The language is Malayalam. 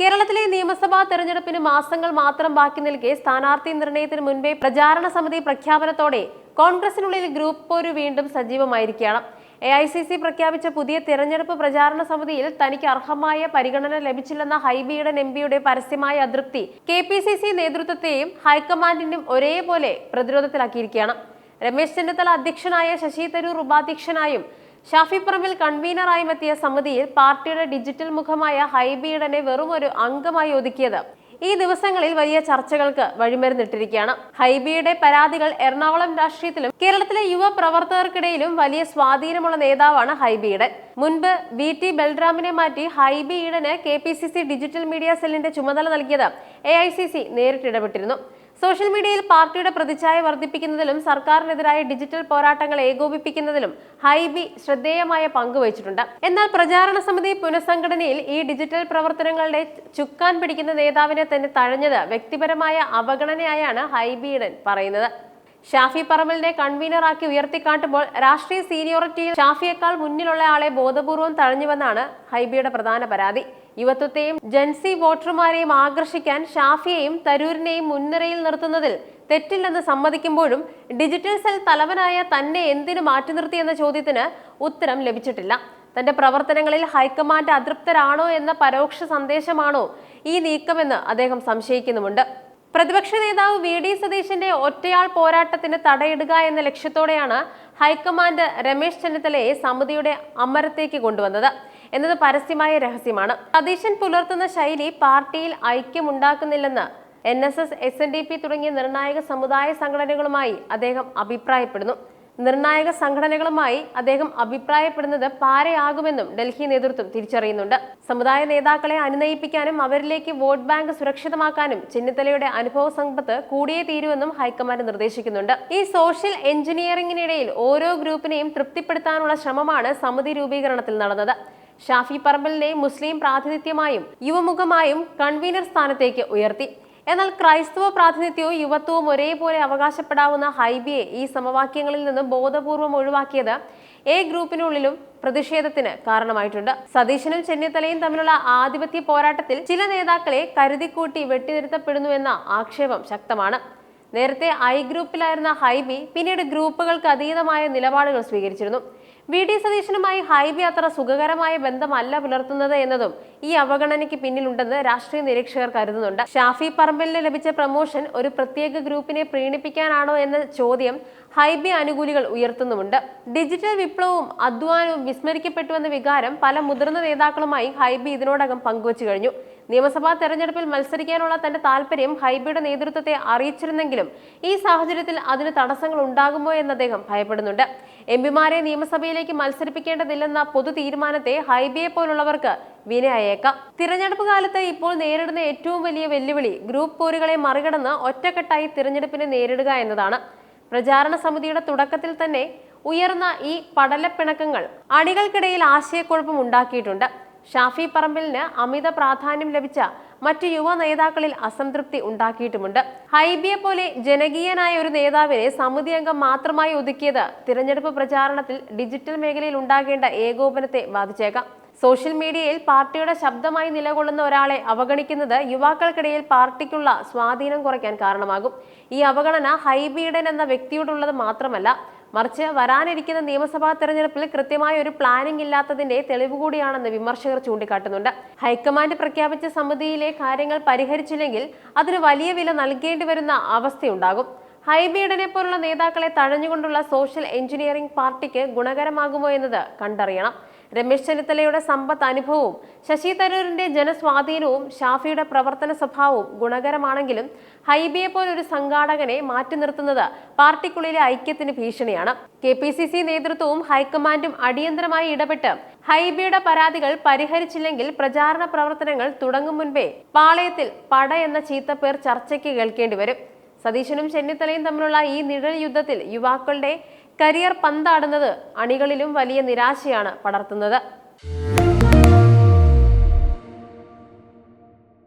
കേരളത്തിലെ നിയമസഭാ തെരഞ്ഞെടുപ്പിന് മാസങ്ങൾ മാത്രം ബാക്കി നിൽക്കെ സ്ഥാനാർത്ഥി നിർണയത്തിന് മുൻപേ പ്രചാരണ സമിതി പ്രഖ്യാപനത്തോടെ കോൺഗ്രസിനുള്ളിൽ ഗ്രൂപ്പ് പോര് വീണ്ടും സജീവമായിരിക്കുകയാണ്. എ ഐ സി സി പ്രഖ്യാപിച്ച പുതിയ തെരഞ്ഞെടുപ്പ് പ്രചാരണ സമിതിയിൽ തനിക്ക് അർഹമായ പരിഗണന ലഭിച്ചില്ലെന്ന ഹൈബിയുടെ എം പിയുടെ പരസ്യമായ അതൃപ്തി കെ പി സി സി നേതൃത്വത്തെയും ഹൈക്കമാൻഡിനും ഒരേപോലെ പ്രതിരോധത്തിലാക്കിയിരിക്കുകയാണ്. രമേശ് ചെന്നിത്തല അധ്യക്ഷനായ ശശി തരൂർ ഉപാധ്യക്ഷനായും ഷാഫി പറമ്പിൽ കൺവീനറായി എത്തിയ സമിതിയിൽ പാർട്ടിയുടെ ഡിജിറ്റൽ മുഖമായ ഹൈബീഡനെ വെറും ഒരു അംഗമായി ഒതുക്കിയത്. ഈ ദിവസങ്ങളിൽ വലിയ ചർച്ചകൾക്ക് വഴിമരുന്നിട്ടിരിക്കുകയാണ്. ഹൈബിയുടെ പരാതികൾ എറണാകുളം രാഷ്ട്രീയത്തിലും കേരളത്തിലെ യുവ പ്രവർത്തകർക്കിടയിലും വലിയ സ്വാധീനമുള്ള നേതാവാണ് ഹൈബിയുടെ മുൻപ് വി ടി ബൽറാമിനെ മാറ്റി Hibi Eden K P C C digital media സെല്ലിന്റെ ചുമതല നൽകിയത് എ ഐ സി സി നേരിട്ടിടപെട്ടിരുന്നു സോഷ്യൽ മീഡിയയിൽ പാർട്ടിയുടെ പ്രതിച്ഛായ വർദ്ധിപ്പിക്കുന്നതിലും സർക്കാരിനെതിരായ ഡിജിറ്റൽ പോരാട്ടങ്ങൾ ഏകോപിപ്പിക്കുന്നതിലും ഹൈബി ശ്രദ്ധേയമായ പങ്കുവച്ചിട്ടുണ്ട് എന്നാൽ പ്രചാരണ സമിതി പുനഃസംഘടനയിൽ ഈ ഡിജിറ്റൽ പ്രവർത്തനങ്ങളുടെ ചുക്കാൻ പിടിക്കുന്ന നേതാവിനെ തന്നെ തഴഞ്ഞത് വ്യക്തിപരമായ അവഗണനയായാണ് ഹൈബിയിടൻ പറയുന്നത്. ഷാഫി പറമ്പലിനെ കൺവീനറാക്കി ഉയർത്തിക്കാട്ടുമ്പോൾ രാഷ്ട്രീയ സീനിയോറിറ്റിയിൽ ഷാഫിയേക്കാൾ മുന്നിലുള്ള ആളെ ബോധപൂർവം തഴഞ്ഞുവെന്നാണ് ഹൈബിയുടെ പ്രധാന പരാതി. യുവത്വത്തെയും ജൻസി വോട്ടർമാരെയും ആകർഷിക്കാൻ ഷാഫിയെയും തരൂരിനെയും മുൻനിരയിൽ നിർത്തുന്നതിൽ തെറ്റില്ലെന്ന് സമ്മതിക്കുമ്പോഴും ഡിജിറ്റൽ സെൽ തലവനായ തന്നെ എന്തിനു മാറ്റി നിർത്തിയെന്ന ചോദ്യത്തിന് ഉത്തരം ലഭിച്ചിട്ടില്ല. തന്റെ പ്രവർത്തനങ്ങളിൽ ഹൈക്കമാൻഡ് അതൃപ്തരാണോ എന്ന പരോക്ഷ സന്ദേശമാണോ ഈ നീക്കമെന്ന് അദ്ദേഹം സംശയിക്കുന്നുമുണ്ട്. പ്രതിപക്ഷ നേതാവ് വി ഡി സതീശന്റെ ഒറ്റയാൾ പോരാട്ടത്തിന് തടയിടുക എന്ന ലക്ഷ്യത്തോടെയാണ് ഹൈക്കമാൻഡ് രമേശ് ചെന്നിത്തലയെ സമിതിയുടെ അമരത്തേക്ക് കൊണ്ടുവന്നത്. എന്നത് പരസ്യമായ രഹസ്യമാണ്. സതീശൻ പുലർത്തുന്ന ശൈലി പാർട്ടിയിൽ ഐക്യമുണ്ടാക്കുന്നില്ലെന്ന് N S S S N D P തുടങ്ങിയ നിർണായക സമുദായ സംഘടനകളുമായി അദ്ദേഹം അഭിപ്രായപ്പെടുന്നു. നിർണായക സംഘടനകളുമായി അദ്ദേഹം അഭിപ്രായപ്പെടുന്നത് പാരയാകുമെന്നും ഡൽഹി നേതൃത്വം തിരിച്ചറിയുന്നുണ്ട്. സമുദായ നേതാക്കളെ അനുനയിപ്പിക്കാനും അവരിലേക്ക് വോട്ട് ബാങ്ക് സുരക്ഷിതമാക്കാനും ചെന്നിത്തലയുടെ അനുഭവ സമ്പത്ത് കൂടിയേ തീരുവെന്നും ഹൈക്കമാൻഡ് നിർദ്ദേശിക്കുന്നുണ്ട്. ഈ സോഷ്യൽ എഞ്ചിനീയറിംഗിനിടയിൽ ഓരോ ഗ്രൂപ്പിനെയും തൃപ്തിപ്പെടുത്താനുള്ള ശ്രമമാണ് സമിതി രൂപീകരണത്തിൽ നടന്നത്. ഷാഫി പറമ്പലിനെ മുസ്ലിം പ്രാതിനിധ്യമായും യുവമുഖമായും കൺവീനർ സ്ഥാനത്തേക്ക് ഉയർത്തി. എന്നാൽ ക്രൈസ്തവ പ്രാതിനിധ്യവും യുവത്വവും ഒരേപോലെ അവകാശപ്പെടാവുന്ന ഹൈബിയെ ഈ സമവാക്യങ്ങളിൽ നിന്നും ബോധപൂർവം ഒഴിവാക്കിയത് എ ഗ്രൂപ്പിനുള്ളിലും പ്രതിഷേധത്തിന് കാരണമായിട്ടുണ്ട്. സതീശനും ചെന്നിത്തലയും തമ്മിലുള്ള ആധിപത്യ പോരാട്ടത്തിൽ ചില നേതാക്കളെ കരുതിക്കൂട്ടി വെട്ടിനിരുത്തപ്പെടുന്നുവെന്ന ആക്ഷേപം ശക്തമാണ്. നേരത്തെ ഐ ഗ്രൂപ്പിലായിരുന്ന ഹൈബി പിന്നീട് ഗ്രൂപ്പുകൾക്ക് അതീതമായ നിലപാടുകൾ സ്വീകരിച്ചിരുന്നു. വി ഡി സതീശനുമായി ഹൈവേ അത്ര സുഖകരമായ ബന്ധമല്ല പുലർത്തുന്നത് എന്നതും ഈ അവഗണനയ്ക്ക് പിന്നിലുണ്ടെന്ന് രാഷ്ട്രീയ നിരീക്ഷകർ കരുതുന്നുണ്ട്. ഷാഫി പറമ്പലിന് ലഭിച്ച പ്രമോഷൻ ഒരു പ്രത്യേക ഗ്രൂപ്പിനെ പ്രീണിപ്പിക്കാനാണോ എന്ന ചോദ്യം ഹൈബി അനുകൂലികൾ ഉയർത്തുന്നുമുണ്ട്. ഡിജിറ്റൽ വിപ്ലവവും അധ്വാനവും വിസ്മരിക്കപ്പെട്ടുവെന്ന വികാരം പല മുതിർന്ന നേതാക്കളുമായി ഹൈബി ഇതിനോടകം പങ്കുവച്ചു കഴിഞ്ഞു. നിയമസഭാ തെരഞ്ഞെടുപ്പിൽ മത്സരിക്കാനുള്ള തന്റെ താല്പര്യം ഹൈബിയുടെ നേതൃത്വത്തെ അറിയിച്ചിരുന്നെങ്കിലും ഈ സാഹചര്യത്തിൽ അതിന് തടസ്സങ്ങൾ ഉണ്ടാകുമോ എന്ന് അദ്ദേഹം ഭയപ്പെടുന്നുണ്ട്. എം പിമാരെ നിയമസഭയിലേക്ക് മത്സരിപ്പിക്കേണ്ടതില്ലെന്ന പൊതു തീരുമാനത്തെ ഹൈബിയെ പോലുള്ളവർക്ക് വിനയായേക്കാം. തിരഞ്ഞെടുപ്പ് കാലത്ത് ഇപ്പോൾ നേരിടുന്ന ഏറ്റവും വലിയ വെല്ലുവിളി ഗ്രൂപ്പ് പോരുകളെ മറികടന്ന് ഒറ്റക്കെട്ടായി തിരഞ്ഞെടുപ്പിനെ നേരിടുക എന്നതാണ്. പ്രചാരണ സമിതിയുടെ തുടക്കത്തിൽ തന്നെ ഉയർന്ന ഈ പടലപ്പിണക്കങ്ങൾ അണികൾക്കിടയിൽ ആശയക്കുഴപ്പം ഉണ്ടാക്കിയിട്ടുണ്ട്. ഷാഫി പറമ്പിലിന് അമിത പ്രാധാന്യം ലഭിച്ച മറ്റു യുവ നേതാക്കളിൽ അസംതൃപ്തി ഉണ്ടാക്കിയിട്ടുമുണ്ട്. ഹൈബിയെ പോലെ ജനകീയനായ ഒരു നേതാവിനെ സമിതി അംഗം മാത്രമായി ഒതുക്കിയത് തിരഞ്ഞെടുപ്പ് പ്രചാരണത്തിൽ ഡിജിറ്റൽ മേഖലയിൽ ഉണ്ടാകേണ്ട ഏകോപനത്തെ ബാധിച്ചേക്കാം. സോഷ്യൽ മീഡിയയിൽ പാർട്ടിയുടെ ശബ്ദമായി നിലകൊള്ളുന്ന ഒരാളെ അവഗണിക്കുന്നത് യുവാക്കൾക്കിടയിൽ പാർട്ടിക്കുള്ള സ്വാധീനം കുറയ്ക്കാൻ കാരണമാകും. ഈ അവഗണന ഹൈബീഡൻ എന്ന വ്യക്തിയോടുള്ളത് മാത്രമല്ല മറിച്ച് വരാനിരിക്കുന്ന നിയമസഭാ തെരഞ്ഞെടുപ്പിൽ കൃത്യമായ ഒരു പ്ലാനിംഗ് ഇല്ലാത്തതിന്റെ തെളിവ് കൂടിയാണെന്ന് വിമർശകർ ചൂണ്ടിക്കാട്ടുന്നുണ്ട്. ഹൈക്കമാൻഡ് പ്രഖ്യാപിച്ച സമിതിയിലെ കാര്യങ്ങൾ പരിഹരിച്ചില്ലെങ്കിൽ അതിന് വലിയ വില നൽകേണ്ടി വരുന്ന അവസ്ഥയുണ്ടാകും. ഹൈബീഡനെ പോലുള്ള നേതാക്കളെ തഴഞ്ഞുകൊണ്ടുള്ള സോഷ്യൽ എഞ്ചിനീയറിംഗ് പാർട്ടിക്ക് ഗുണകരമാകുമോ എന്നത് കണ്ടറിയണം. രമേശ് ചെന്നിത്തലയുടെ സമ്പത്ത് അനുഭവവും ശശി തരൂരിന്റെ ജനസ്വാധീനവും ഷാഫിയുടെ പ്രവർത്തന സ്വഭാവവും ഗുണകരമാണെങ്കിലും ഹൈബിയെ പോലൊരു സംഘാടകനെ മാറ്റി നിർത്തുന്നത് പാർട്ടിക്കുള്ളിലെ ഐക്യത്തിന് ഭീഷണിയാണ്. കെ പി സി സി നേതൃത്വവും ഹൈക്കമാൻഡും അടിയന്തരമായി ഇടപെട്ട് ഹൈബിയുടെ പരാതികൾ പരിഹരിച്ചില്ലെങ്കിൽ പ്രചാരണ പ്രവർത്തനങ്ങൾ തുടങ്ങും മുൻപേ പാളയത്തിൽ പട എന്ന ചീത്തപ്പേർ ചർച്ചയ്ക്ക് കേൾക്കേണ്ടി വരും. സതീശനും ചെന്നിത്തലയും തമ്മിലുള്ള ഈ നിഴൽ യുദ്ധത്തിൽ യുവാക്കളുടെ കരിയർ പന്താടുന്നത് അണികളിലും വലിയ നിരാശയാണ് പടർത്തുന്നത്.